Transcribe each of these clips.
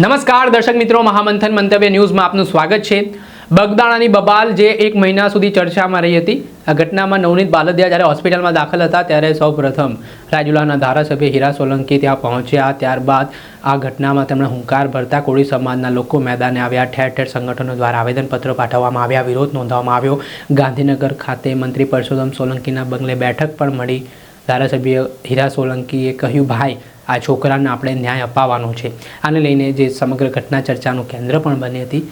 નમસ્કાર, દર્શક મિત્રો. મહામંથન મંતવ્ય ન્યૂઝમાં આપનું સ્વાગત છે. બગદાણાની બબાલ જે એક મહિના સુધી ચર્ચામાં રહી હતી, આ ઘટનામાં નવનીત બાલદિયા જ્યારે હોસ્પિટલમાં દાખલ હતા, ત્યારે સૌપ્રથમ રાજુલાના ધારાસભ્ય હીરા સોલંકી ત્યાં પહોંચ્યા. ત્યારબાદ આ ઘટનામાં તેમણે હુંકાર ભરતા કોળી સમાજના લોકો મેદાને આવ્યા. ઠેર ઠેર સંગઠનો દ્વારા આવેદનપત્રો પાઠવવામાં આવ્યા. વિરોધ નોંધવામાં આવ્યો. ગાંધીનગર ખાતે મંત્રી પરસોત્તમ સોલંકીના બંગલે બેઠક પણ મળી. ધારાસભ્ય હીરા સોલંકીએ કહ્યું, ભાઈ આ છોકરાને આપણે ન્યાય અપાવવાનો છે. આને લઈને જે સમગ્ર ઘટના ચર્ચાનું કેન્દ્ર પણ બની હતી.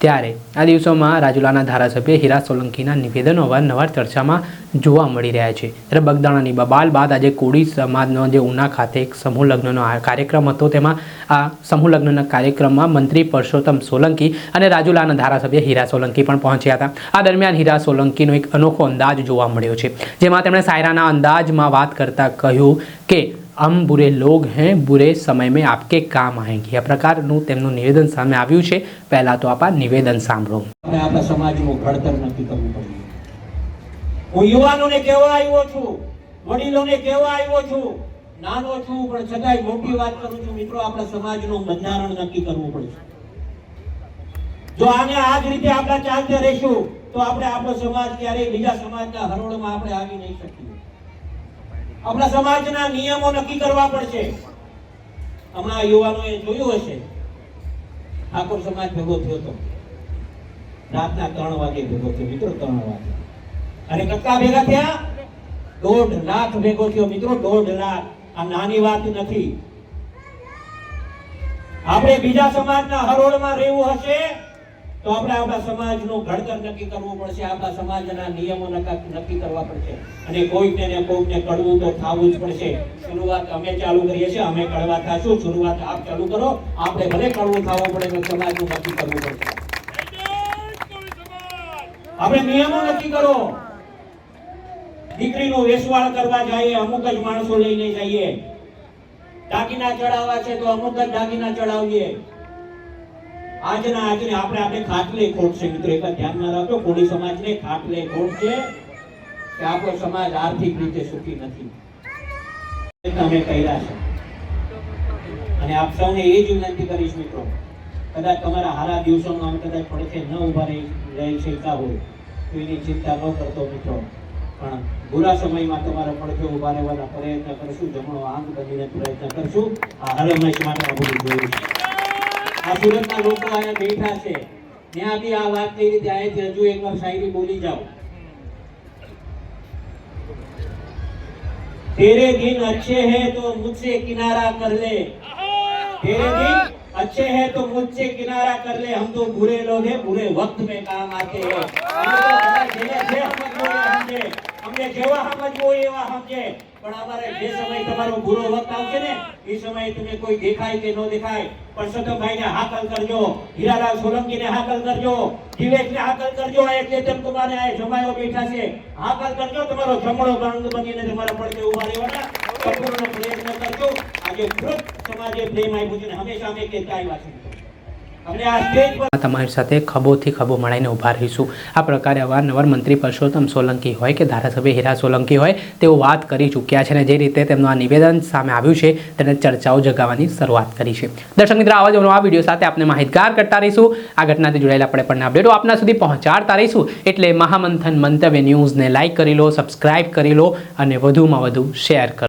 ત્યારે આ દિવસોમાં રાજુલાના ધારાસભ્ય હીરા સોલંકીના નિવેદનો અવારનવાર ચર્ચામાં જોવા મળી રહ્યા છે. ત્યારે બગદાણાની બબાલ બાદ આજે કોળી સમાજનો જે ઉના ખાતે એક સમૂહ લગ્નનો કાર્યક્રમ હતો, તેમાં આ સમૂહ લગ્નના કાર્યક્રમમાં મંત્રી પરસોત્તમ સોલંકી અને રાજુલાના ધારાસભ્ય હીરા સોલંકી પણ પહોંચ્યા હતા. આ દરમિયાન હીરા સોલંકીનો એક અનોખો અંદાજ જોવા મળ્યો છે. જેમાં તેમણે સાયરાના અંદાજમાં વાત કરતા કહ્યું કે આમ બુરે લોગ હે બુરે સમયમાં આપકે કામ આએંગે આ પ્રકારનું તેમનું નિવેદન સામે આવ્યું છે પહેલા તો આપ નિવેદન સાંભળો આપણા સમાજનું ઘડતર નક્કી કરવું પડે। હું યુવાનોને કહેવા આવ્યો છું, વડીલોને કહેવા આવ્યો છું, નાનો છું, પણ છતાંય મોટી વાત કરું છું, મિત્રો, આપણા સમાજનું બંધારણ નક્કી કરવું પડે જો આને આ જ રીતે આપણા ચાલતા રહીશું, તો આપણે આપણો સમાજ ક્યારેય બીજા સમાજના હરોળમાં આપણે આવી નહીં શકીએ. આપણા સમાજના નિયમો નક્કી કરવા પડશે. હમણાં યુવાનોએ જોયું હશે. ઠાકોર સમાજ ભેગો થયો હતો. રાતના ત્રણ વાગે ભેગો થયો. મિત્રો, ત્રણ વાગે. અને કેટલા ભેગા થયા? દોઢ લાખ ભેગો થયો. મિત્રો, દોઢ લાખ. આ નાની વાત નથી. આપણે બીજા સમાજના હરોળમાં રહેવું હશે. તો આપણે આપણા સમાજનું ઘડતર નક્કી કરવું પડશે, આપણા સમાજના નિયમો નક્કી કરવા પડશે. અને કોઈકને ને કોઈકને કડવું તો થવું જ પડશે. શરૂઆત અમે ચાલુ કરીએ છીએ, અમે કડવા થાશું, શરૂઆત આપ ચાલુ કરો. આપણે ભલે કડવું થવું પડે તો સમાજનું નક્કી કરવું પડશે. આપણે નિયમો નક્કી કરો. દીકરીનું વેસવાળ કરવા જઈએ, અમુક જ માણસો લઈને જઈએ. દાગીના ચડાવવા છે તો અમુક જ દાગીના ચડાવીએ. આજના આજને આપણે આપણે ખાટલે ખોટ છે મિત્રો. એક ધ્યાનમાં રાખજો, કોળી સમાજને ખાટલે ખોટ છે કે આપણો સમાજ આર્થિક રીતે સુખી નથી. તમે કર્યા છે. અને આપ સૌને એ જ વિનંતી કરીશ મિત્રો. કદાચ તમારા હારા દિવસોમાં અમે કદાચ પડખે ન ઊભા રહી રહી શકતા હોય, તો એની ચિંતા ન કરતો મિત્રો. પણ બુરા સમયમાં તમારા પડખે ઊભા રહેવાના પ્રયત્ન કરશું, જમણો આંગ બનીને પ્રયત્ન કરશું. આ હરમેશ માટે આ બધું જોયું આ સુરતના લોકો અહીંયા બેઠા છે ત્યાં બી આ વાત થઈ રીતે અહીંયાથી હજુ એકવાર શાયરી બોલી જાઓ तेरे दिन अच्छे हैं तो मुझसे किनारा कर ले तेरे दिन अच्छे हैं तो मुझसे किनारा कर ले हम तो बुरे लोग हैं बुरे वक्त में काम आते हैं અમને જેવા સમજવો એવા સમજે પણ અમારે જે સમય તમારો બુરો વખત આવશે ને, એ સમયે તમે કોઈ દેખાય કે ન દેખાય પરસોત્તમભાઈને હાકલ કરજો. હીરાલાલ સોલંકીને હાકલ કરજો. દિવેશને હાકલ કરજો. આ ચેતન કુમારને આ જમાયો બેઠા છે. હાકલ કરજો. તમારો જમણો ગંગ બનીને તમારા પડતે ઊભા રહેવાના. સંપૂર્ણ પ્રયત્ન કરજો. આજે વૃદ્ધ સમાજે પ્રેમ આપ્યું છે હંમેશા અમે કહેતા આવ્યા છીએ. તમારી સાથે ખભોથી ખભો મળીને ઊભા રહીશું. આ પ્રકારે અવારનવાર મંત્રી પરસોત્તમ સોલંકી હોય કે ધારાસભ્ય હીરા સોલંકી હોય, તેઓ વાત કરી ચૂક્યા છે અને જે રીતે તેમનું આ નિવેદન સામે આવ્યું છે, તેને ચર્ચાઓ જગાવવાની શરૂઆત કરી છે. દર્શક મિત્રો, આવા જ આ વીડિયો સાથે આપણે માહિતગાર કરતા રહીશું. આ ઘટનાથી જોડાયેલા આપણે પણ અપડેટો આપના સુધી પહોંચાડતા રહીશું. એટલે મહામંથન મંતવ્ય ન્યૂઝને લાઇક કરી લો, સબસ્ક્રાઇબ કરી લો અને વધુમાં વધુ શેર કરો.